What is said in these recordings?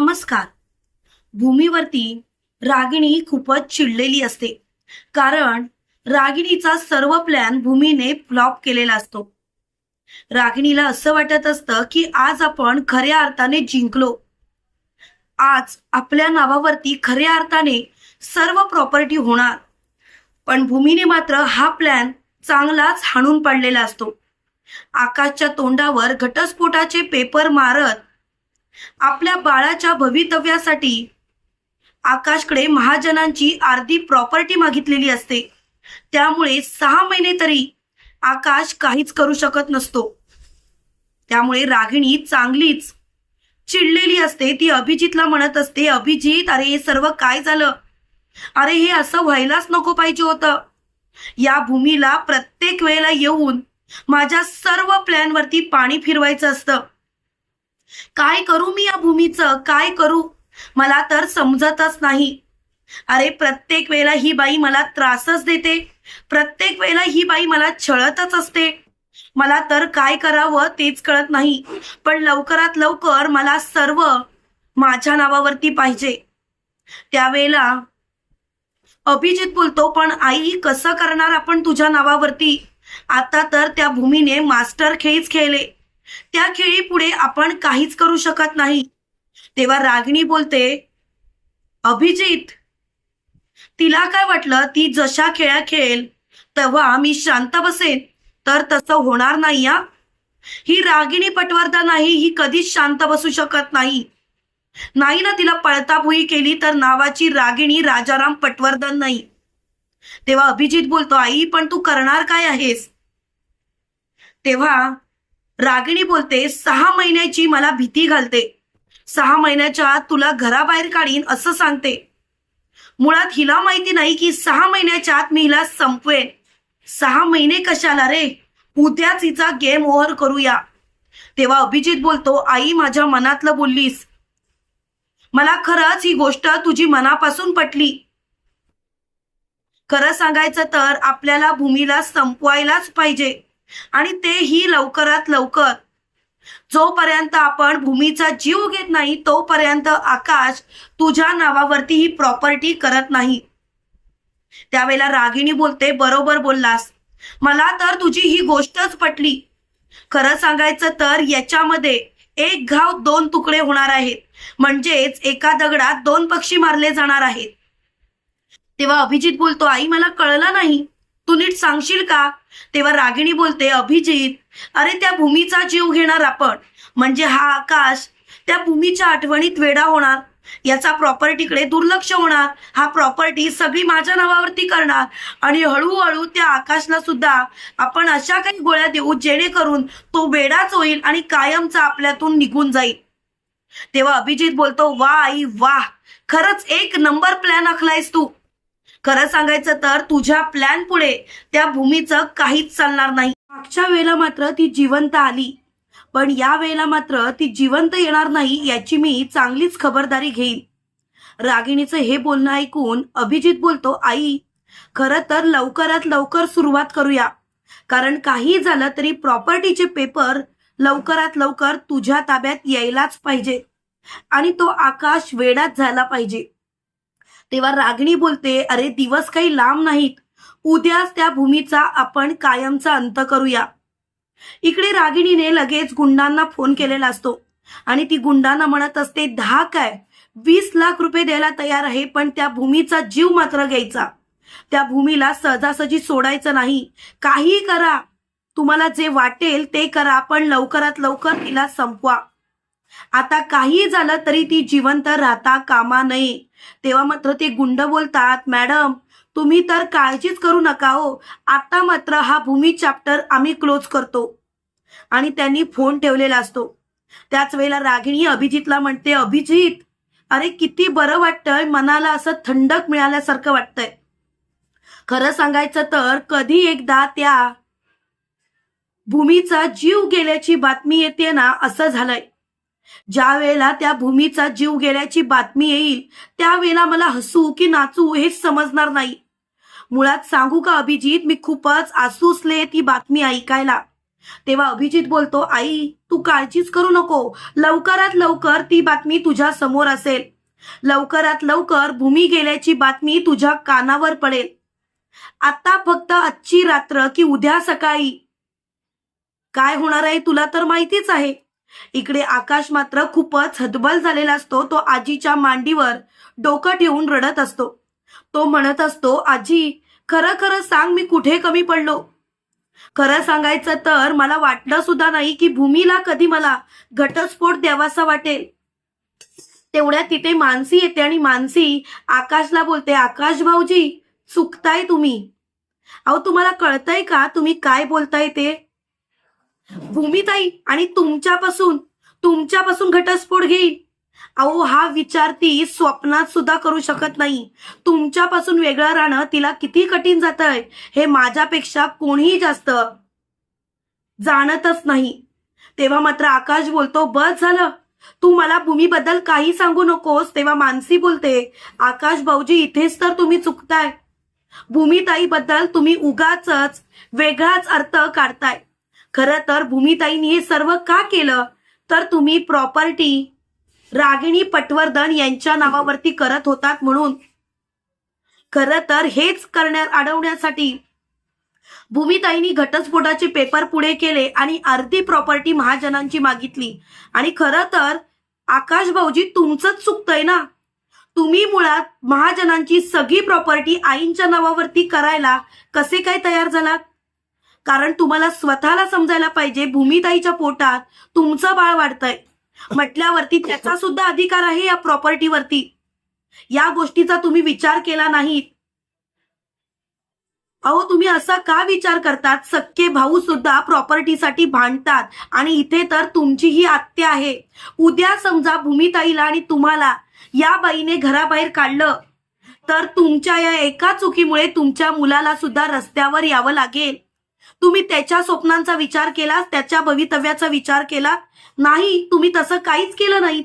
नमस्कार. भूमीवरती रागिणी खूपच चिडलेली असते. कारण रागिणीचा सर्व प्लॅन भूमीने फ्लॉप केलेला असतो. रागिणीला असं वाटत असतं की आज आपण खऱ्या अर्थाने जिंकलो. आज आपल्या नावावरती खऱ्या अर्थाने सर्व प्रॉपर्टी होणार. पण भूमीने मात्र हा प्लॅन चांगलाच हाणून पडलेला असतो. आकाशच्या तोंडावर घटस्फोटाचे पेपर मारत आपल्या बाळाच्या भवितव्यासाठी आकाशकडे महाजनांची अर्धी प्रॉपर्टी मागितलेली असते. त्यामुळे सहा महिने तरी आकाश काहीच करू शकत नसतो. त्यामुळे रागिणी चांगलीच चिडलेली असते. ती अभिजितला म्हणत असते अभिजित अरे हे सर्व काय झालं? अरे हे असं व्हायलाच नको पाहिजे होतं. या भूमीला प्रत्येक वेळेला येऊन माझ्या सर्व प्लॅनवरती पाणी फिरवायचं असतं. काय करू मी या भूमीचं? काय करू? मला तर समजतच नाही. अरे प्रत्येक वेळेला ही बाई मला त्रासच देते. प्रत्येक वेळेला ही बाई मला छळतच असते. मला तर काय करावं तेच कळत नाही. पण लवकरात लवकर मला सर्व माझ्या नावावरती पाहिजे. त्यावेळेला अभिजित बोलतो पण आई कसं करणार आपण तुझ्या नावावरती? आता तर त्या भूमीने मास्टर खेळीच खेळले. त्या खेळी पुढे आपण काहीच करू शकत नाही. तेव्हा रागिणी बोलते अभिजित तिला काय वाटलं? ती जशा खेळ्या खेळेल तेव्हा मी शांत बसेन. तर तसं होणार नाही या ही रागिणी पटवर्धन नाही ही कधीच शांत बसू शकत नाही. नाही ना तिला पळताभुई केली तर नावाची रागिणी राजाराम पटवर्धन नाही. तेव्हा अभिजित बोलतो आई पण तू करणार काय आहेस? तेव्हा रागिणी बोलते सहा महिन्याची मला भीती घालते. सहा महिन्याच्या आत तुला घराबाहेर काढीन असं सांगते. मुळात हिला माहिती नाही की सहा महिन्याच्या आत मी हिला संपवेन. सहा महिने कशाला रे? उद्याच हिचा गेम ओव्हर करूया. तेव्हा अभिजित बोलतो आई माझ्या मनातलं बोललीस. मला खरंच ही गोष्ट तुझी मनापासून पटली. खरं सांगायचं तर आपल्याला भूमीला संपवायलाच पाहिजे. आणि तेही लवकरात लवकर. जोपर्यंत आपण भूमीचा जीव घेत नाही तोपर्यंत आकाश तुझ्या नावावरती ही प्रॉपर्टी करत नाही. त्यावेळेला रागिणी बोलते बरोबर बोललास. मला तर तुझी ही गोष्टच पटली. खरं सांगायचं तर याच्यामध्ये एक घाव दोन तुकडे होणार आहेत. म्हणजेच एका दगडात दोन पक्षी मारले जाणार आहेत. तेव्हा अभिजित बोलतो आई मला कळलं नाही. तू नीट सांगशील का? तेव्हा रागिणी बोलते अभिजित अरे त्या भूमीचा जीव घेणार आपण. म्हणजे हा आकाश त्या भूमीच्या आठवणीत वेडा होणार. याचा प्रॉपर्टीकडे दुर्लक्ष होणार. हा प्रॉपर्टी सगळी माझ्या नावावरती करणार. आणि हळूहळू त्या आकाशला सुद्धा आपण अशा काही गोळ्या देऊ जेणेकरून तो वेडाच होईल आणि कायमचा आपल्यातून निघून जाईल. तेव्हा अभिजित बोलतो वा आई वा खरंच एक नंबर प्लॅन आखलायस तू. खरं सांगायचं तर तुझ्या प्लॅन पुढे त्या भूमीचं काहीच चालणार नाही. मागच्या वेळेला मात्र ती जिवंत आली. पण या वेळेला मात्र ती जिवंत येणार नाही याची मी चांगलीच खबरदारी घेईन. रागिणीचं हे बोलणं ऐकून अभिजित बोलतो आई खरं तर लवकरात लवकर सुरुवात करूया. कारण काही झालं तरी प्रॉपर्टीचे पेपर लवकरात लवकर तुझ्या ताब्यात यायलाच पाहिजे. आणि तो आकाश वेडाच झाला पाहिजे. तेव्हा रागिणी बोलते अरे दिवस काही लांब नाहीत. उद्याच त्या भूमीचा आपण कायमचा अंत करूया. इकडे रागिणीने लगेच गुंडांना फोन केलेला असतो. आणि ती गुंडांना म्हणत असते दहा काय? वीस लाख रुपये द्यायला तयार आहे पण त्या भूमीचा जीव मात्र घ्यायचा. त्या भूमीला सहजासहजी सोडायचं नाही. काही करा. तुम्हाला जे वाटेल ते करा पण लवकरात लवकर तिला संपवा. आता काही झालं तरी ती जिवंत राहता कामा नये. तेव्हा मात्र ते गुंड बोलतात मॅडम तुम्ही तर काळजीच करू नका हो. आता मात्र हा भूमी चॅप्टर आम्ही क्लोज करतो. आणि त्यांनी फोन ठेवलेला असतो. त्याच वेळेला रागिणी अभिजितला म्हणते अभिजित अरे किती बरं वाटतंय मनाला असं थंडक मिळाल्यासारखं वाटतंय. खरं सांगायचं तर कधी एकदा त्या भूमीचा जीव गेल्याची बातमी येते ना असं झालंय. ज्या वेळेला त्या भूमीचा जीव गेल्याची बातमी येईल त्यावेळेला मला हसू की नाचू हेच समजणार नाही. मुळात सांगू का अभिजित मी खूपच आसूसले ती बातमी ऐकायला. तेव्हा अभिजित बोलतो आई तू काळजीच करू नको. लवकरात लवकर ती बातमी तुझ्या समोर असेल. लवकरात लवकर भूमी गेल्याची बातमी तुझ्या कानावर पडेल. आता फक्त आजची रात्र की उद्या सकाळी. काय होणार आहे तुला तर माहितीच आहे. इकडे आकाश मात्र खूपच हतबल झालेला असतो. तो आजीच्या मांडीवर डोकं ठेवून रडत असतो. तो म्हणत असतो आजी खरं खरं सांग मी कुठे कमी पडलो? खरं सांगायचं तर मला वाटलं सुद्धा नाही की भूमीला कधी मला घटस्फोट द्यावासा वाटेल. तेवढ्या तिथे मानसी येते आणि मानसी आकाशला बोलते आकाश भाऊजी चुकताय तुम्ही. अहो तुम्हाला कळतंय का? तुम्ही काय बोलताय ते? भूमिताई आणि तुमच्यापासून तुमच्यापासून घटस्फोट घेईल अहो हा विचार ती स्वप्नात सुद्धा करू शकत नाही. तुमच्यापासून वेगळं राहणं तिला किती कठीण जात आहे हे माझ्यापेक्षा कोणीही जास्त जाणतच नाही. तेव्हा मात्र आकाश बोलतो बस झालं. तू मला भूमीबद्दल काही सांगू नकोस तेव्हा मानसी बोलते आकाश भाऊजी इथेच तर तुम्ही चुकताय. भूमिताईबद्दल तुम्ही उगाच वेगळाच अर्थ काढताय. खरं तर भूमिताईंनी हे सर्व का केलं? तर तुम्ही प्रॉपर्टी रागिणी पटवर्धन यांच्या नावावरती करत होतात म्हणून. खरं तर हेच करण्यात अडवण्यासाठी. भूमिताईंनी घटस्फोटाचे पेपर पुढे केले आणि अर्धी प्रॉपर्टी महाजनांची मागितली. आणि खरं तर आकाश भाऊजी तुमचंच चुकतंय ना? तुम्ही मुळात महाजनांची सगळी प्रॉपर्टी आईंच्या नावावरती करायला कसे काय तयार झालात? कारण तुम्हाला स्वतःला समजायला पाहिजे भूमिताईच्या पोटात तुमचं बाळ वाढतंय. म्हटल्यावरती त्याचा सुद्धा अधिकार आहे या प्रॉपर्टीवरती. या गोष्टीचा तुम्ही विचार केला नाही अहो तुम्ही असा का विचार करतात? सक्के भाऊ सुद्धा प्रॉपर्टीसाठी भांडतात आणि इथे तर तुमची ही आत्या आहे. उद्या समजा भूमिताईला आणि तुम्हाला या बाईने घराबाहेर काढलं तर तुमच्या या एका चुकीमुळे तुमच्या मुलाला सुद्धा रस्त्यावर यावं लागेल. तुम्ही त्याच्या स्वप्नांचा विचार केला त्याच्या भवितव्याचा विचार केला नाही तुम्ही तसं काहीच केलं नाही.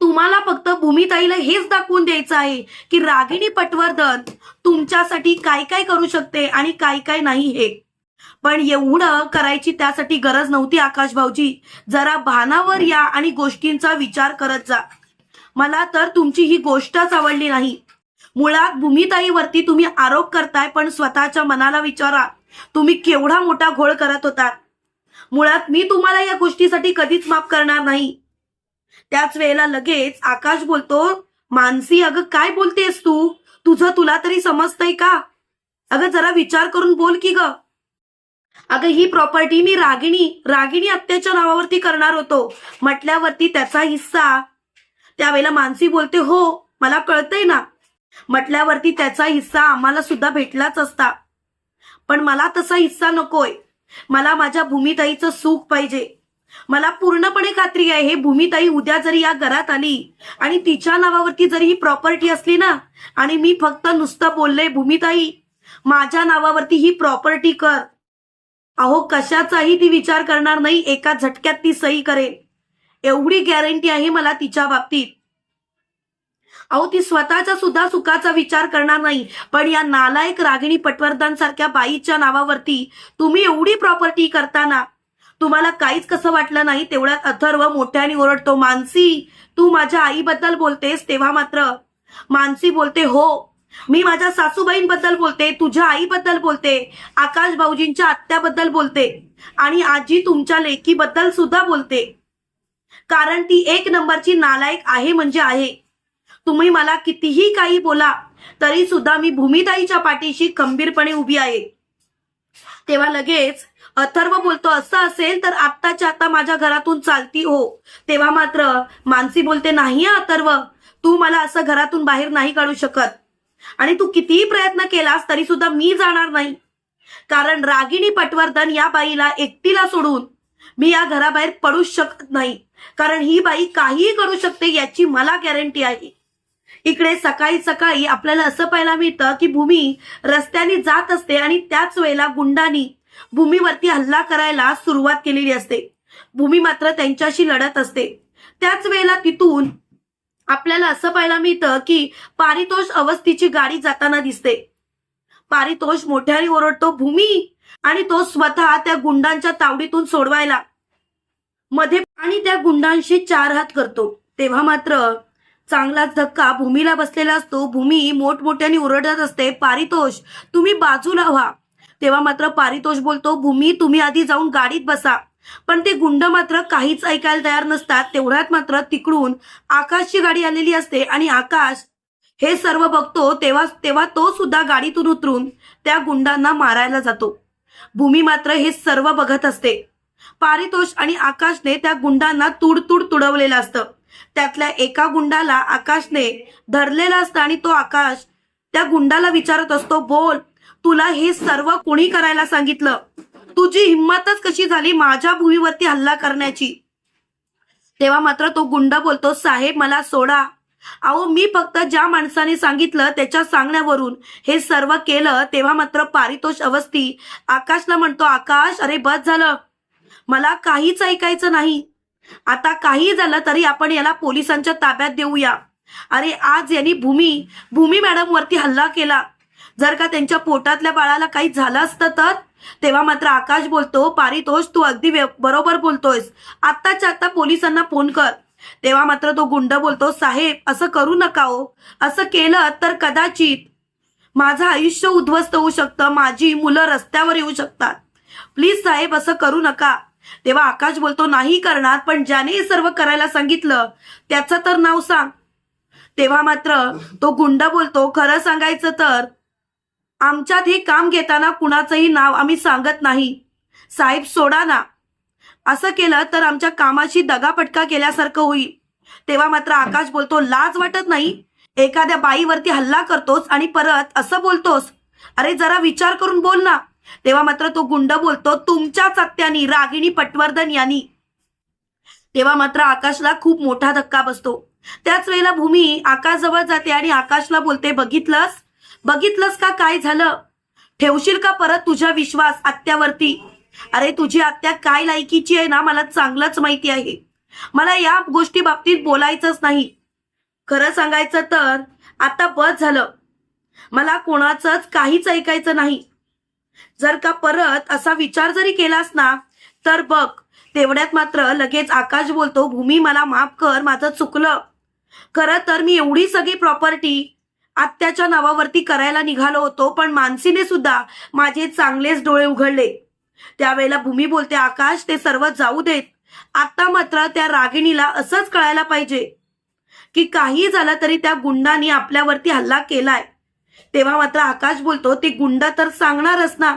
तुम्हाला फक्त भूमिताईला हेच दाखवून द्यायचं आहे की रागिणी पटवर्धन तुमच्यासाठी काय काय करू शकते आणि काय काय नाही हे. पण एवढं करायची त्यासाठी गरज नव्हती आकाश भाऊजी. जरा भानावर या आणि गोष्टींचा विचार करत जा. मला तर तुमची ही गोष्टच आवडली नाही. मुळात भूमिताईवरती तुम्ही आरोप करताय पण स्वतःच्या मनाला विचारा. तुम्ही केवढा मोठा घोळ करत होता. मुळात मी तुम्हाला या गोष्टीसाठी कधीच माफ करणार नाही. त्याच वेळेला लगेच आकाश बोलतो मानसी अगं काय बोलतेस तू? तुझं तुला तरी समजतंय का? अगं जरा विचार करून बोल की ग. अगं ही प्रॉपर्टी मी रागिणी रागिणी आत्याच्या नावावरती करणार होतो. म्हटल्यावरती त्याचा हिस्सा. त्यावेळेला मानसी बोलते हो मला कळतंय ना. म्हटल्यावरती त्याचा हिस्सा आम्हाला सुद्धा भेटलाच असता. पण मला तसा हिस्सा नकोय. मला माझ्या भूमिताईचं सुख पाहिजे. मला पूर्णपणे खात्री आहे हे भूमिताई उद्या जरी या घरात आली आणि तिच्या नावावरती जरी ही प्रॉपर्टी असली ना आणि मी फक्त नुसतं बोलले भूमिताई माझ्या नावावरती ही प्रॉपर्टी कर. अहो कशाचाही ती विचार करणार नाही एका झटक्यात ती सही करेल. एवढी गॅरंटी आहे मला तिच्या बाबतीत. अहो ती स्वतःच्या सुद्धा सुखाचा विचार करणार नाही. पण या नालायक रागिणी पटवर्धन सारख्या बाईच्या नावावरती तुम्ही एवढी प्रॉपर्टी करताना तुम्हाला काहीच कसं वाटलं नाही तेवढ्यात अथर्व मोठ्याने ओरडतो मानसी तू माझ्या आईबद्दल बोलतेस तेव्हा मात्र. मानसी बोलते हो मी माझ्या सासूबाईंबद्दल बोलते तुझ्या आईबद्दल बोलते आकाश भाऊजींच्या आत्याबद्दल बोलते आणि आजी तुमच्या लेकीबद्दल सुद्धा बोलते. कारण ती एक नंबरची नालायक आहे म्हणजे आहे. तुम्ही मला कितीही काही बोला तरी सुद्धा मी भूमिताईच्या पाठीशी खंबीरपणे उभी आहे. तेव्हा लगेच अथर्व बोलतो असं असेल तर आत्ताच्या आता माझ्या घरातून चालती हो. तेव्हा मात्र मानसी बोलते नाही अथर्व तू मला असं घरातून बाहेर नाही काढू शकत. आणि तू कितीही प्रयत्न केलास तरी सुद्धा मी जाणार नाही. कारण रागिणी पटवर्धन या बाईला एकटीला सोडून मी या घराबाहेर पडूच शकत नाही. कारण ही बाई काहीही करू शकते याची मला गॅरंटी आहे. इकडे सकाळी सकाळी आपल्याला असं पाहायला मिळतं की भूमी रस्त्याने जात असते आणि त्याच वेळेला गुंडांनी भूमीवरती हल्ला करायला सुरुवात केलेली असते. भूमी मात्र त्यांच्याशी लढत असते. त्याच वेळेला तिथून आपल्याला असं पाहायला मिळतं की पारितोष अवस्थेची गाडी जाताना दिसते. पारितोष मोठ्याने ओरडतो भूमी! आणि तो स्वतः त्या गुंडांच्या तावडीतून सोडवायला. मध्ये आणि त्या गुंडांशी चार हात करतो. तेव्हा मात्र चांगलाच धक्का भूमीला बसलेला असतो. भूमी मोठमोठ्याने ओरडत असते. पारितोष तुम्ही बाजूला व्हा. तेव्हा मात्र पारितोष बोलतो भूमी तुम्ही आधी जाऊन गाडीत बसा. पण ते गुंड मात्र काहीच ऐकायला तयार नसतात. तेवढ्यात मात्र तिकडून आकाशची गाडी आलेली असते आणि आकाश हे सर्व बघतो तेव्हा तेव्हा तो सुद्धा गाडीतून उतरून त्या गुंडांना मारायला जातो. भूमी मात्र हे सर्व बघत असते. पारितोष आणि आकाशने त्या गुंडांना तुडतुड तुडवलेलं असतं. त्यातल्या एका गुंडाला आकाशने धरलेला असतं आणि तो आकाश त्या गुंडाला विचारत असतो बोल तुला हे सर्व कोणी करायला सांगितलं? तुझी हिंमतच कशी झाली माझ्या भूमीवरती हल्ला करण्याची? तेव्हा मात्र तो गुंड बोलतो साहेब मला सोडा. अहो मी फक्त ज्या माणसाने सांगितलं त्याच्या सांगण्यावरून हे सर्व केलं तेव्हा मात्र पारितोष अवस्थी आकाशला म्हणतो आकाश अरे बस झालं. मला काहीच ऐकायचं नाही. आता काही झालं तरी आपण याला पोलिसांच्या ताब्यात देऊया. अरे आज यांनी भूमी भूमी मॅडम वरती हल्ला केला. जर का त्यांच्या पोटातल्या बाळाला काही झालं असतं तर? तेव्हा मात्र आकाश बोलतो पारितोष तू अगदी बरोबर बोलतोयस. आत्ताच्या आत्ता पोलिसांना फोन कर. तेव्हा मात्र तो गुंड बोलतो साहेब असं करू नका हो. असं केलं तर कदाचित माझं आयुष्य उद्ध्वस्त होऊ शकतं. माझी मुलं रस्त्यावर येऊ शकतात. प्लीज साहेब असं करू नका. तेव्हा आकाश बोलतो नाही करणार पण ज्याने हे सर्व करायला सांगितलं त्याचं तर नाव सांग. तेव्हा मात्र तो गुंड बोलतो खरं सांगायचं तर आमच्यात हे काम घेताना कुणाचंही नाव आम्ही सांगत नाही. साहेब सोडा ना. असं केलं तर आमच्या कामाशी दगापटका केल्यासारखं होईल. तेव्हा मात्र आकाश बोलतो लाज वाटत नाही. एखाद्या बाईवरती हल्ला करतोस आणि परत असं बोलतोस. अरे जरा विचार करून बोल ना. तेव्हा मात्र तो गुंड बोलतो तुमच्याच आत्यानी रागिणी पटवर्धन यांनी. तेव्हा मात्र आकाशला खूप मोठा धक्का बसतो. त्याच वेळेला भूमी आकाश जवळ जाते आणि आकाशला बोलते बघितलंस? बघितलंस का काय झालं? ठेवशील का परत तुझा विश्वास आत्यावरती? अरे तुझी आत्या काय लायकीची आहे ना मला चांगलंच माहिती आहे. मला या गोष्टी बाबतीत बोलायचंच नाही. खरं सांगायचं तर आता बस झालं. मला कोणाचंच काहीच ऐकायचं नाही. जर का परत असा विचार जरी केलास ना तर बघ तेवढ्यात मात्र लगेच आकाश बोलतो भूमी मला माफ कर माझं चुकलं. खरं तर मी एवढी सगळी प्रॉपर्टी आत्याच्या नावावरती करायला निघालो होतो पण मानसीने सुद्धा माझे चांगलेच डोळे उघडले. त्यावेळेला भूमी बोलते आकाश ते सर्व जाऊ देत. आता मात्र त्या रागिणीला असंच कळायला पाहिजे की काही झालं तरी त्या गुंडांनी आपल्यावरती हल्ला केलाय. तेव्हा मात्र आकाश बोलतो ते गुंड तर सांगणारच ना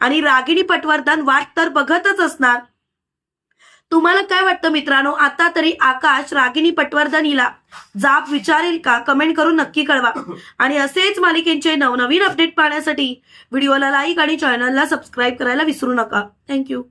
आणि रागिणी पटवर्धन वाट तर बघतच असणार. तुम्हाला काय वाटतं मित्रांनो? आता तरी आकाश रागिणी पटवर्धन हिला जाब विचारेल का? कमेंट करून नक्की कळवा. आणि असेच मालिकेंचे नवनवीन अपडेट पाहण्यासाठी व्हिडिओला लाईक आणि चॅनलला सबस्क्राईब करायला विसरू नका. थँक्यू.